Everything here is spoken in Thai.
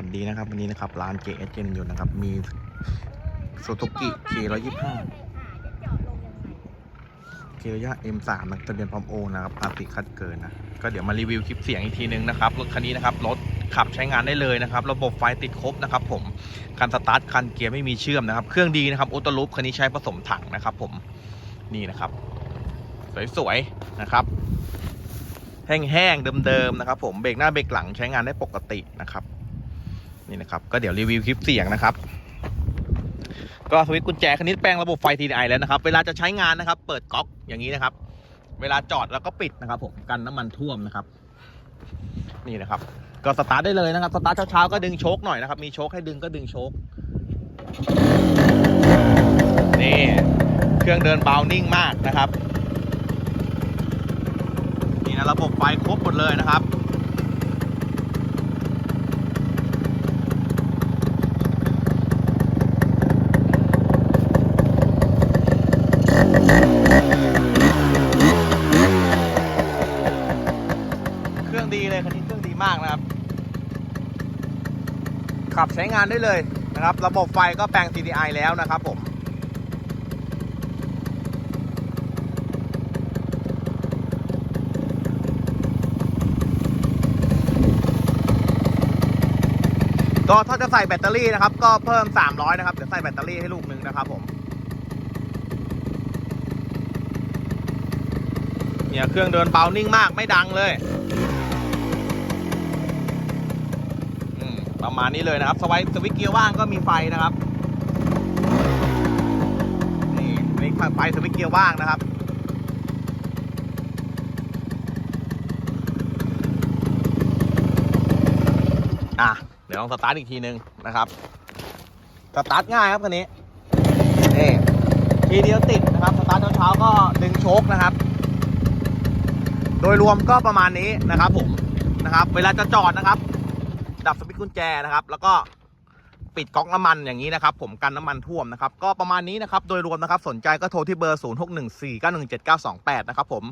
สดีนะครับ วันนี้นะครับร้านเจเอเจนอยู่นะครับ มีซูซูกิเคร้อยยี่ห้าเคร้อยเอ็มสามทะเบียนพร้อมโอนะครับภาษีคัดเกินนะ ก็เดี๋ยวมารีวิวคลิปเสียงอีกทีนึงนะครับ รถคันนี้นะครับ รถขับใช้งานได้เลยนะครับ ระบบไฟติดครบนะครับผมคันสตาร์ทคันเกียร์ไม่มีเชื่อมนะครับ เครื่องดีนะครับอุตลุปคันนี้ใช้ผสมถังนะครับผมนี่นะครับ สวยๆนะครับแห้งๆเดิมๆนะครับ ผมเบรกหน้าเบรกหลังใช้งานได้ปกตินะครับ นี่นะครับ ก็เดี๋ยวรีวิวคลิปเสียงนะครับ ก็สวิตช์กุญแจคันนี้แปลงระบบไฟ TDI แล้วนะครับ เวลาจะใช้งานนะครับ เปิดก๊อกอย่างนี้นะครับ เวลาจอดแล้วก็ปิดนะครับ ผมกันน้ำมันท่วมนะครับ นี่นะครับ ก็สตาร์ทได้เลยนะครับสตาร์ทเช้าๆก็ดึงโชคหน่อยนะครับ มีโชคให้ดึงก็ดึงโชคนี่เครื่องเดินเบานิ่งมากนะครับ นี่นะระบบไฟครบหมดเลยนะครับ เครื่องดีเลยคันนี้เครื่องดี มากนะครับ ขับใช้งานได้เลยนะครับ ระบบไฟก็แปลง CDI แล้วนะครับผมก็ถ้าจะใส่แบตเตอรี่นะครับ ก็เพิ่ม 300 นะครับ เดี๋ยวใส่แบตเตอรี่ให้ลูกหนึ่งนะครับผม เนี่ย เครื่องเดินเบานิ่งมากไม่ดังเลย ประมาณนี้เลยนะครับสวิตช์สวิตเกียร์ว่างก็มีไฟนะครับนี่นี่ไฟสวิตช์เกียร์ว่างนะครับอะเดี๋ยวลองสตาร์ทอีกทีนึงนะครับสตาร์ทง่ายครับคันนี้นี่ทีเดียวติดนะครับสตาร์ทเช้าๆก็ดึงโชคนะครับ โดยรวมก็ประมาณนี้นะครับผมนะครับ เวลาจะจอดนะครับ ดับสวิตช์กุญแจนะครับ แล้วก็ปิดก๊อกน้ำมันอย่างนี้นะครับผมกันน้ำมันท่วมนะครับ ก็ประมาณนี้นะครับ โดยรวมนะครับ สนใจก็โทรที่เบอร์ 0614917928 นะครับผม